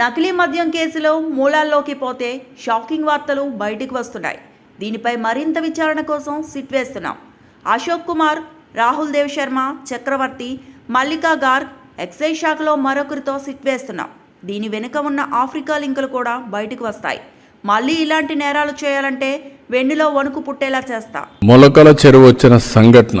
నకిలీ మద్యం కేసులో మూలాల్లోకి పోతే షాకింగ్ వార్తలు బయటికి వస్తున్నాయి. దీనిపై మరింత విచారణ కోసం సిట్ వేస్తున్నాం. అశోక్ కుమార్ రాహుల్ దేవ్ శర్మ చక్రవర్తి మల్లికా గార్గ్ ఎక్సైజ్ శాఖలో మరొకరితో సిట్ వేస్తున్నాం. దీని వెనుక ఉన్న ఆఫ్రికా లింకులు కూడా బయటకు వస్తాయి. మళ్ళీ ఇలాంటి నేరాలు చేయాలంటే వెన్నులో వణుకు పుట్టేలా చేస్తా. మొలకల చెరువు వచ్చిన సంఘటన.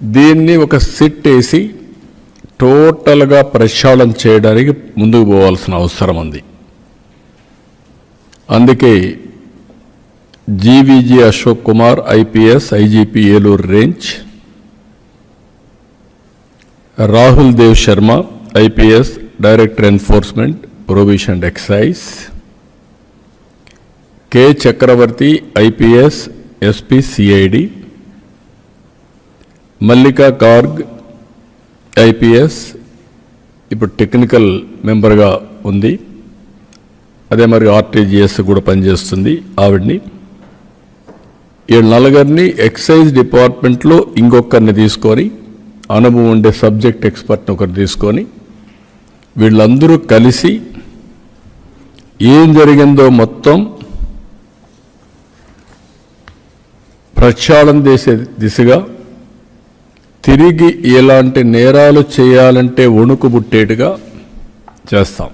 దీన్ని ఒక సిట్ వేసి టోటల్గా ప్రక్షాళన చేయడానికి ముందుకు పోవాల్సిన అవసరం ఉంది. అందుకే GVG Ashok Kumar IPS IGP Eluru range Rahul Dev Sharma IPS director enforcement provision and excise K Chakravarthy IPS SP CID Mallika Garg IPS ఇప్పుడు టెక్నికల్ మెంబర్గా ఉంది. అదే మరి ఆర్టీజీఎస్ కూడా పనిచేస్తుంది ఆవిడ్ని. ఈ నలుగురిని ఎక్సైజ్ డిపార్ట్మెంట్లో ఇంకొకరిని తీసుకొని అనుభవం ఉండే సబ్జెక్ట్ ఎక్స్పర్ట్ని ఒకరు తీసుకొని వీళ్ళందరూ కలిసి ఏం జరిగిందో మొత్తం ప్రక్షాళన చేసే దిశగా తిరిగి ఎలాంటి నేరాలు చేయాలంటే వణుకు పుట్టేట్టుగా చేస్తాం.